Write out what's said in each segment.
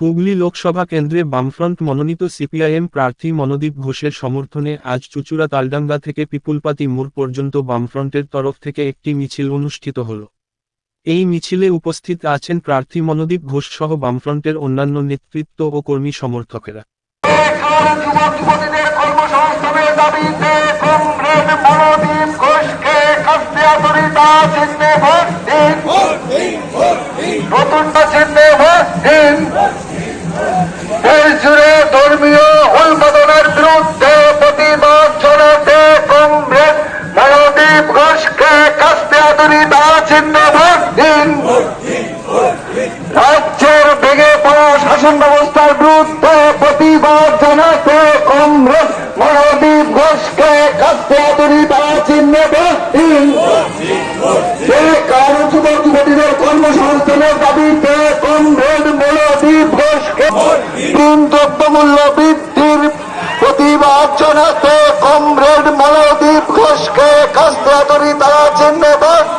হুগলি লোকসভা কেন্দ্রে বামফ্রন্ট মনোনীত সিপিআইএম প্রার্থী মনোদীপ ঘোষের সমর্থনে আজ চুচুড়া তালডাঙ্গা থেকে পিপুলপাতি মোড় পর্যন্ত বামফ্রন্টের তরফ থেকে একটি মিছিল অনুষ্ঠিত হল। এই মিছিলে উপস্থিত আছেন প্রার্থী মনোদীপ ঘোষ সহ বামফ্রন্টের অন্যান্য নেতৃত্ব ও কর্মী সমর্থকেরা। দাবিতে ঘোষকে চিহ্নে ভোট রাজ্যের ভেঙে পড়া শাসন ব্যবস্থার বিরুদ্ধে প্রতিবাদ জানাতে কংগ্রেস মনোদীপ ঘোষকে কাছে আদরি তারা চিহ্নে দিন। বেকার যুবক যুবতীদের কর্মসংস্থানের দাবিতে কংগ্রেস মনোদীপ ঘোষকে তিন দ্রব্যমূল্য বৃদ্ধির প্রতিবাদ জানাতে কমরেড মনোদীপ ঘোষকে কাস্তে আদরি তারা চিহ্নে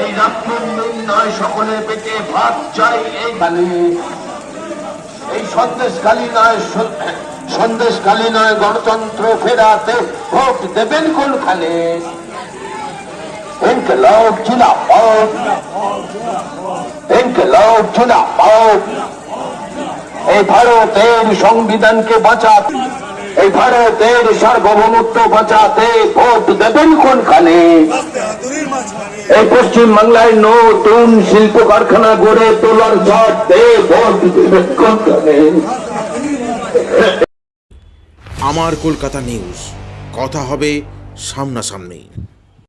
এই রামমন্দির নয় সন্দেশকালী নয় সন্দেশকালী নয় গণতন্ত্র ফেরাতে ভোট দেবেন কোনখানে ইনকলাব জিন্দাবাদ ইনকলাব জিন্দাবাদ এই ভারতের সংবিধানকে বাঁচাতে, এই ভারতের সার্বভৌমত্ব বাঁচাতে ভোট দেবেন কোনখানে? এই পশ্চিম বাংলায় নতুন শিল্প কারখানা গড়ে তোলার ভোট আমার কলকাতা নিউজ। কথা হবে সামনাসামনি।